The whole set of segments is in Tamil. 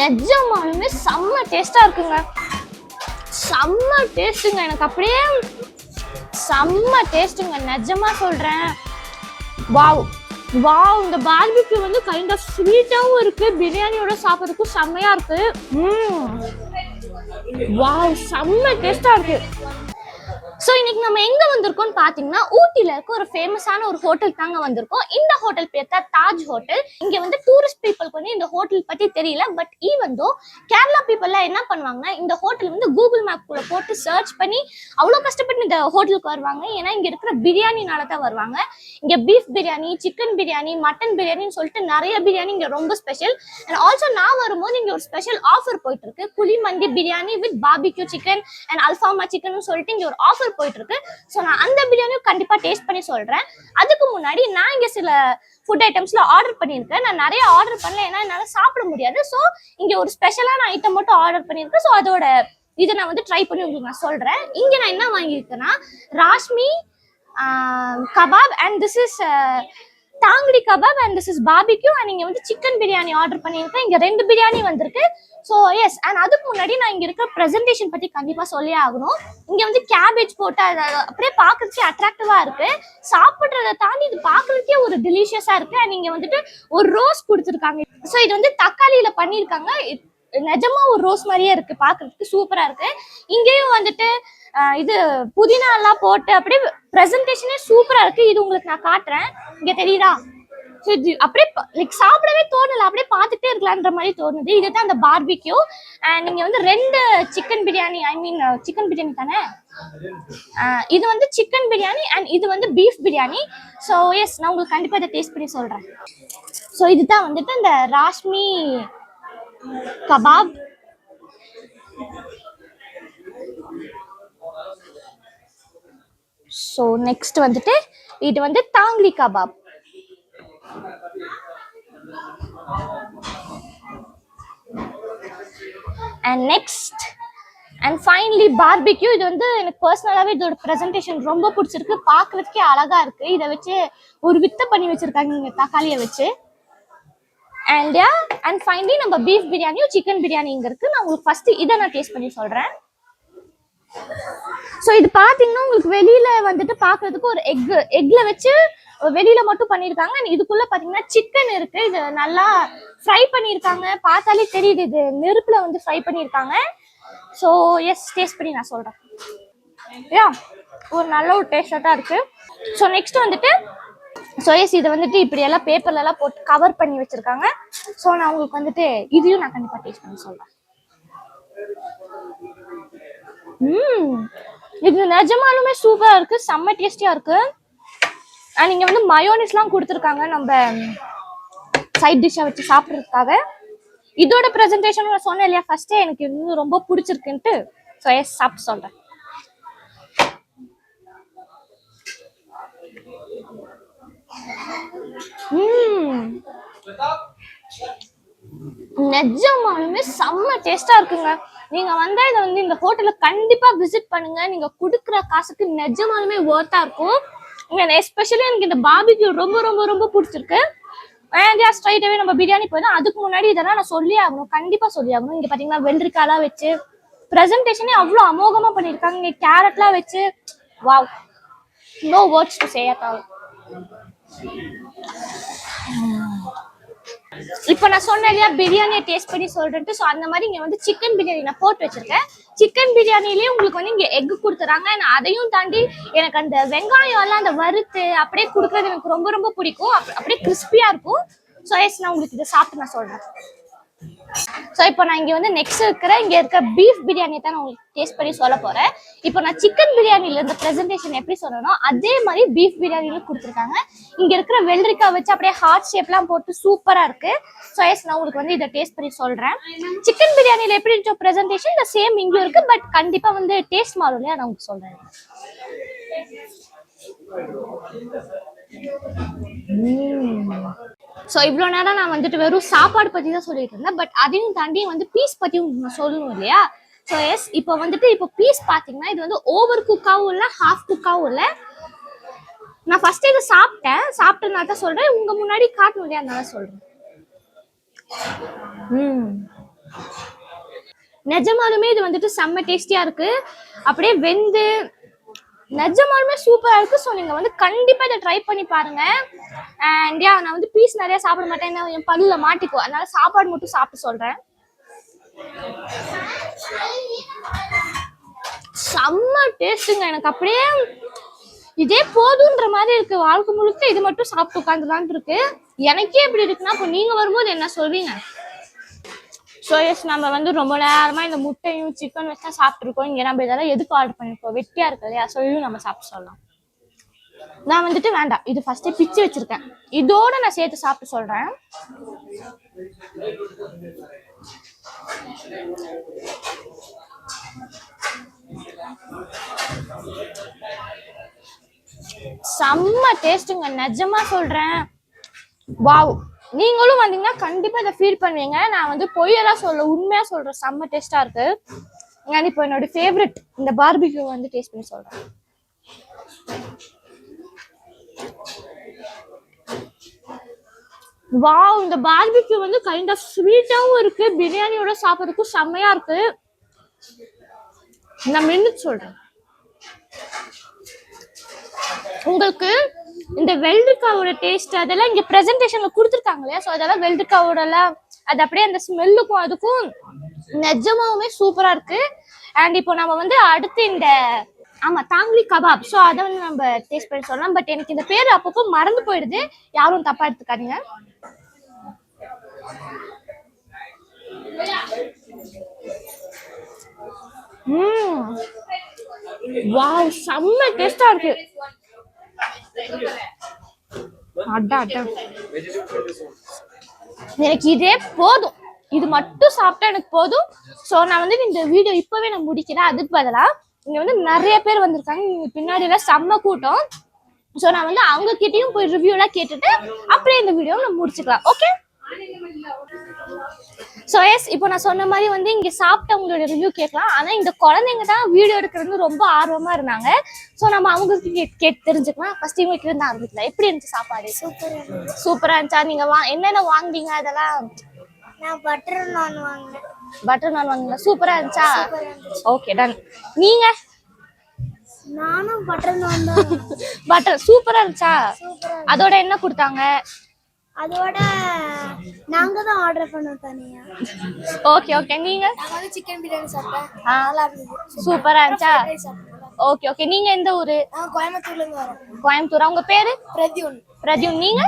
நிஜமாலுமே செம்ம டேஸ்டா இருக்குங்க. செம்ம டேஸ்ட்டுங்க எனக்கு அப்படியே செம்ம டேஸ்ட்டுங்க நிஜமா சொல்றேன். வாவ் வாவ் இந்த பார்பிக்கு வந்து கைண்ட் ஆஃப் ஸ்வீட்டாகவும் இருக்கு பிரியாணியோட சாப்பிட்றதுக்கும் செம்மையா இருக்கு. ம் வாவ் செம்ம டேஸ்டா இருக்கு. ஸோ இன்னைக்கு நம்ம எங்க வந்திருக்கோம்னு பாத்தீங்கன்னா ஊட்டில இருக்க ஒரு ஃபேமஸான ஒரு ஹோட்டல் தாங்க வந்திருக்கோம். இந்த ஹோட்டல் பேர் தான் தாஜ் ஹோட்டல் இங்க வந்து டூரிஸ்ட் பீப்புளுக்கு வந்து இந்த ஹோட்டல் பத்தி தெரியல பட் ஈவந்தோ கேரளா பீப்புள்லாம் என்ன பண்ணுவாங்கன்னா இந்த ஹோட்டல் வந்து கூகுள் மேப் கூட போட்டு சர்ச் பண்ணி அவ்வளோ கஷ்டப்பட்டு இந்த ஹோட்டலுக்கு வருவாங்க. ஏன்னா இங்க இருக்கிற பிரியாணினால தான் வருவாங்க. இங்க beef biryani chicken biryani mutton பிரியாணின்னு சொல்லிட்டு நிறைய பிரியாணி இங்க ரொம்ப ஸ்பெஷல் அண்ட் ஆல்சோ நான் வரும்போது இங்க ஒரு ஸ்பெஷல் ஆஃபர் போயிட்டு இருக்கு. குழி மந்தி biryani with barbecue chicken and அல்ஃபாமா chicken சொல்லிட்டு இங்க ஒரு ஆஃபர் போயிட்டு இருக்கு ஸோ நான் அந்த பிரியாணியும் கண்டிப்பா டேஸ்ட் பண்ணி சொல்றேன். அதுக்கு முன்னாடி நான் இங்க சில ஃபுட் ஐட்டம்ஸ்ல ஆர்டர் பண்ணியிருக்கேன். நான் நிறைய ஆர்டர் பண்ணல ஏன்னா என்னால சாப்பிட முடியாது. ஸோ இங்க ஒரு ஸ்பெஷலான ஐட்டம் மட்டும் ஆர்டர் பண்ணியிருக்கேன். ஸோ அதோட இதை நான் வந்து ட்ரை பண்ணி உங்களுக்கு நான் சொல்றேன். இங்க நான் என்ன வாங்கியிருக்கேன்னா Reshmi kebab and this is tangdi kebab and this is barbecue and இங்க வந்து சிக்கன் பிரியாணி ஆர்டர் பண்ணியிருக்கேன். இங்கே ரெண்டு பிரியாணி வந்திருக்கு. ஸோ எஸ் அண்ட் அதுக்கு முன்னாடி நான் இங்கே இருக்கிற ப்ரெசன்டேஷன் பற்றி கண்டிப்பாக சொல்லி ஆகணும். இங்கே வந்து கேபேஜ் போட்டு அது அப்படியே பார்க்குறதுக்கே அட்ராக்டிவாக இருக்குது சாப்பிட்றத தாண்டி இது பார்க்கறதுக்கே ஒரு டெலிஷியஸாக இருக்குது அண்ட் இங்கே வந்துட்டு ஒரு ரோஸ் கொடுத்துருக்காங்க. ஸோ இது வந்து தக்காளியில் பண்ணியிருக்காங்க. நிஜமா ஒரு ரோஸ் மாதிரியே இருக்கு. பாக்குறதுக்கு சூப்பரா இருக்கு. இங்கேயும் வந்துட்டு இது புதினா எல்லாம் போட்டு அப்படியே ப்ரெசன்டேஷனே சூப்பரா இருக்கு. இது உங்களுக்கு நான் காட்டுறேன். இங்க தெரியுதா? இது அப்படியே லைக் சாப்பிடவே தோணல. அப்படியே பார்த்துட்டே இருக்கலான்ற மாதிரி தோணுது. இதுதான் அந்த பார்பிக்யூ அண்ட் நீங்க வந்து ரெண்டு chicken biryani I mean chicken biryani தானே? இது வந்து சிக்கன் பிரியாணி அண்ட் இது வந்து பீஃப் பிரியாணி. ஸோ எஸ் நான் உங்களுக்கு கண்டிப்பாக இதை டேஸ்ட் பண்ணி சொல்கிறேன் ஸோ இதுதான் வந்துட்டு இந்த ராஷ்மி கபாப். ஸோ நெக்ஸ்ட் வந்துட்டு இது வந்து tangdi kebab. And next and finally barbecue இது வந்து எனக்கு பர்சனலாகவே இதோட ப்ரெசன்டேஷன் ரொம்ப பிடிச்சிருக்கு. பார்க்குறதுக்கே அழகா இருக்கு. இதை வச்சு ஒரு வித்தை பண்ணி வச்சிருக்காங்க இங்கே தக்காளியை வச்சு. அண்ட் யா அண்ட் ஃபைனலி நம்ம பீஃப் பிரியாணியும் சிக்கன் பிரியாணி இங்க இருக்கு. நான் உங்களுக்கு ஃபர்ஸ்ட் இதை நான் டேஸ்ட் பண்ணி சொல்றேன். ஸோ இது பார்த்தீங்கன்னா உங்களுக்கு வெளியில வந்துட்டு பார்க்குறதுக்கு ஒரு எக் எக்ல வச்சு வெளியில மட்டும் பண்ணியிருக்காங்க. அண்ட் இதுக்குள்ள பார்த்தீங்கன்னா சிக்கன் இருக்கு. இது நல்லா ஃப்ரை பண்ணியிருக்காங்க. பார்த்தாலே தெரியுது இது நெருப்புல வந்து ஃப்ரை பண்ணியிருக்காங்க. ஸோ எஸ் டேஸ்ட் பண்ணி நான் சொல்கிறேன் யா ஒரு நல்ல ஒரு டேஸ்டாக தான் இருக்குது ஸோ நெக்ஸ்ட் வந்துட்டு ஸோ எஸ் வந்துட்டு இப்படி எல்லாம் பேப்பர்ல எல்லாம் போட்டு கவர் பண்ணி வச்சிருக்காங்க. ஸோ நான் உங்களுக்கு வந்துட்டு இதையும் நான் கண்டிப்பா டேஸ்ட் பண்ணி சொல்றேன். ம் இது நிஜமாலுமே சூப்பரா இருக்கு. செம்ம டேஸ்டியா இருக்கு. அண்ட் இங்கே வந்து மயோனிஸ்லாம் கொடுத்துருக்காங்க நம்ம சைட் டிஷ்ஷை வச்சு சாப்பிட்றதுக்காக. இதோட ப்ரெசன்டேஷன் நான் சொன்னேன் இல்லையா? ஃபர்ஸ்டே எனக்கு இது வந்து ரொம்ப பிடிச்சிருக்குன்ட்டு. ஸோ எஸ் சாப்பிட்டு சொல்றேன். நிஜமானுமே செம்ம டேஸ்டா இருக்குங்க. நீங்க வந்தா இதை வந்து இந்த ஹோட்டல்ல கண்டிப்பா விசிட் பண்ணுங்க. நீங்க குடுக்குற காசுக்கு நிஜமானுமே ஒர்த்தா இருக்கும். எஸ்பெஷலி எனக்கு இந்த பாபிக்கு ரொம்ப ரொம்ப ரொம்ப பிடிச்சிருக்கு. அண்ட் ஸ்ட்ரைட்டாவே நம்ம பிரியாணி போயிடும். அதுக்கு முன்னாடி இதெல்லாம் நான் சொல்லி ஆகணும். கண்டிப்பா சொல்லி ஆகணும். இங்க பாத்தீங்கன்னா வெள்ளரிக்காலாம் வச்சு ப்ரெசன்டேஷனே அவ்வளோ அமோகமா பண்ணியிருக்காங்க. இங்க கேரட்லாம் வச்சு wow no words to say இப்போ நான் சொன்னேன் இல்லையா பிரியாணியை டேஸ்ட் பண்ணி சொல்றேன்ட்டு. ஸோ அந்த மாதிரி இங்க வந்து சிக்கன் பிரியாணி நான் போட்டு வச்சிருக்கேன். சிக்கன் பிரியாணிலேயே உங்களுக்கு வந்து இங்க எக் கொடுத்துறாங்க. நான் அதையும் தாண்டி எனக்கு அந்த வெங்காயம் எல்லாம் அந்த வறுத்து அப்படியே கொடுக்கறது எனக்கு ரொம்ப ரொம்ப பிடிக்கும். அப்படியே கிறிஸ்பியா இருக்கும். ஸோ எஸ் நான் உங்களுக்கு இதை சாப்பிட்டு நான் சொல்றேன். ஸோ இப்போ நான் இங்கே வந்து நெக்ஸ்ட் இருக்கிற இங்கே இருக்க பீஃப் பிரியாணியை தான் நான் உங்களுக்கு டேஸ்ட் பண்ணி சொல்ல போகிறேன் இப்போ நான் சிக்கன் பிரியாணியில் இருந்த ப்ரெசன்டேஷன் எப்படி சொன்னனோ அதே மாதிரி பீஃப் பிரியாணியிலும் கொடுத்துருக்காங்க. இங்கே இருக்கிற வெள்ளரிக்காய் வச்சு அப்படியே ஹார்ட் ஷேப்லாம் போட்டு சூப்பராக இருக்கு. ஸோ எஸ் நான் உங்களுக்கு வந்து இதை டேஸ்ட் பண்ணி சொல்கிறேன் சிக்கன் பிரியாணியில் எப்படி இருந்துச்சோ ப்ரெசன்டேஷன் இந்த சேம் இங்கே இருக்குது பட் கண்டிப்பாக வந்து டேஸ்ட் மாறும் இல்லையா? நான் உங்களுக்கு சொல்கிறேன் ஸோ இவ்வளோ நேரம் நான் வந்துட்டு வெறும் சாப்பாடு பற்றி தான் சொல்லிட்டு இருந்தேன். பட் அதையும் தாண்டி வந்து பீஸ் பற்றியும் நான் சொல்லணும் இல்லையா? ஸோ எஸ் இப்போ வந்துட்டு இப்போ பீஸ் பார்த்தீங்கன்னா இது வந்து ஓவர் குக்காகவும் இல்லை ஹாஃப் குக்காகவும் இல்லை. நான் ஃபர்ஸ்ட் இதை சாப்பிட்டேன். சாப்பிட்டதுனால தான் சொல்கிறேன் உங்கள் முன்னாடி காட்டணும் இல்லையா? அதனால சொல்கிறேன் ம். நிஜமாலுமே இது வந்துட்டு செம்ம டேஸ்டியாக இருக்குது அப்படியே வெந்து நிஜமாலுமே சூப்பரா இருக்கு. ஸோ நீங்க வந்து கண்டிப்பா இதை ட்ரை பண்ணி பாருங்க. அண்ட் யா நான் வந்து பீஸ் நிறைய சாப்பிட மாட்டேன். ஏன்னா என் பல்லுல மாட்டிக்கும். அதனால சாப்பாடு மட்டும் சாப்பிட்டு சொல்றேன். செம்ம டேஸ்ட்டுங்க எனக்கு அப்படியே இதே போதுன்ற மாதிரி இருக்கு. வாழ்க்கை முழுக்க இது மட்டும் சாப்பிட்டு உட்காந்துலான் இருக்கு. எனக்கே இப்படி இருக்குன்னா அப்போ நீங்க வரும்போது என்ன சொல்வீங்க? ஸோ எஸ் நம்ம வந்து ரொம்ப நேரமா இந்த முட்டையும் சிக்கன் வச்சு தான் சாப்பிட்ருக்கோம் இங்கே நம்ம இதெல்லாம் எதுக்கு ஆர்டர் பண்ணிருக்கோம் வெட்டியா இருக்கு இல்லையா? சொல்லியும் நம்ம சாப்பிட்டு சொல்லலாம். நான் வந்துட்டு வேண்டாம். இது ஃபர்ஸ்டே பிச்சு வச்சிருக்கேன். இதோட நான் சேர்த்து சாப்பிட்டு சொல்றேன். செம்ம டேஸ்ட்டுங்க நிஜமா சொல்றேன். வாவ் நீங்களும் வந்தீங்கன்னா கண்டிப்பா இதை ஃபீல் பண்ணுவீங்க. நான் வந்து பொய்யெல்லாம் சொல்ல உண்மையா சொல்கிறேன் செம்ம டேஸ்டா இருக்கு. நான் இப்போ என்னோட ஃபேவரட் இந்த பார்பிக்யூ வந்து டேஸ்ட் பண்ணி சொல்றேன். வா இந்த பார்பிக்யூ வந்து கைண்ட் ஆஃப் ஸ்வீட்டாகவும் இருக்கு. பிரியாணியோட சாப்பிட்றதுக்கும் செம்மையா இருக்கு. நான் மென்னு சொல்றேன் உங்களுக்கு இந்த வெள்ளரிக்காவோட டேஸ்ட் அதெல்லாம் இங்க ப்ரெசன்டேஷன்ல கொடுத்துருக்காங்க இல்லையா ஸோ அதெல்லாம் வெள்ளரிக்காவோட எல்லாம் அது அப்படியே அந்த ஸ்மெல்லுக்கும் அதுக்கும் நிஜமாவுமே சூப்பரா இருக்கு. அண்ட் இப்போ நம்ம வந்து அடுத்து இந்த ஆமா தாங்கி கபாப். ஸோ அதை வந்து நம்ம டேஸ்ட் பண்ணி சொல்லலாம். பட் எனக்கு இந்த பேர் அப்பப்போ மறந்து போயிடுது. யாரும் தப்பா எடுத்துக்காதீங்க. வாவ் செம்ம டேஸ்டா இருக்கு. எனக்கு இதே போதும். இது மட்டும் சாப்பிட்டா எனக்கு போதும். ஸோ நான் வந்து இந்த வீடியோ இப்பவே நான் முடிக்கிறேன். அதுக்கு பதிலா இங்க வந்து நிறைய பேர் வந்திருக்காங்க. இங்க பின்னாடி எல்லாம் செம்ம கூட்டம். ஸோ நான் வந்து அவங்க கிட்டயும் போய் ரிவ்யூ எல்லாம் கேட்டுட்டு அப்படியே இந்த வீடியோ நம்ம முடிச்சுக்கலாம். ஓகே ஸோ எஸ் இப்போ நான் சொன்ன மாதிரி வந்து இங்கே சாப்பிட்டவங்களோட ரிவ்யூ கேட்கலாம். ஆனால் இந்த குழந்தைங்க தான் வீடியோ எடுக்கிறது ரொம்ப ஆர்வமாக இருந்தாங்க. ஸோ நம்ம அவங்களுக்கு கேட் கேட்டு தெரிஞ்சுக்கலாம். ஃபர்ஸ்ட் இவங்களுக்கு இருந்து ஆரம்பிக்கலாம் எப்படி இருந்துச்சு சாப்பாடு? சூப்பராக சூப்பராக இருந்துச்சா? நீங்கள் வா என்னென்ன வாங்குனீங்க அதெல்லாம்? நான் பட்டர் நான் வாங்கினேன். பட்டர் நான் வாங்கினீங்க சூப்பராக இருந்துச்சா? ஓகே டன் நீங்கள் நானும் பட்டர் நான் பட்டர் சூப்பராக இருந்துச்சா. அதோட என்ன கொடுத்தாங்க? அதோட நாங்க தான் ஆர்டர் பண்ணோம் தனியா. ஓகே ஓகே நீங்கள் நாங்க வந்து சிக்கன் பிரியாணி சாப்பிட்டேன் நல்லா இருந்துச்சா? சாப்பிட்டோம் ஓகே ஓகே நீங்கள் எந்த ஊர்? நான் கோயம்புத்தூர்ல இருந்து வரேன் கோயம்புத்தூர்? உங்க பேரு? பிரத்யுன். பிரத்யுன். நீங்க?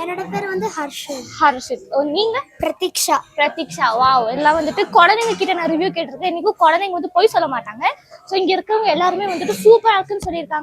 என்னோட பேர் வந்து ஹர்ஷத் ஹர்ஷித் ஓ நீங்க? பிரதீக்ஷா. பிரதீக்ஷா. வாவ் எல்லாம் வந்துட்டு குழந்தைங்க கிட்ட நான் ரிவ்யூ கேட்டிருக்கேன். இன்னைக்கும் குழந்தைங்க வந்து பொய் சொல்ல மாட்டாங்க. ஸோ இங்க இருக்கவங்க எல்லாருமே வந்துட்டு சூப்பரா இருக்குன்னு சொல்லியிருக்காங்க.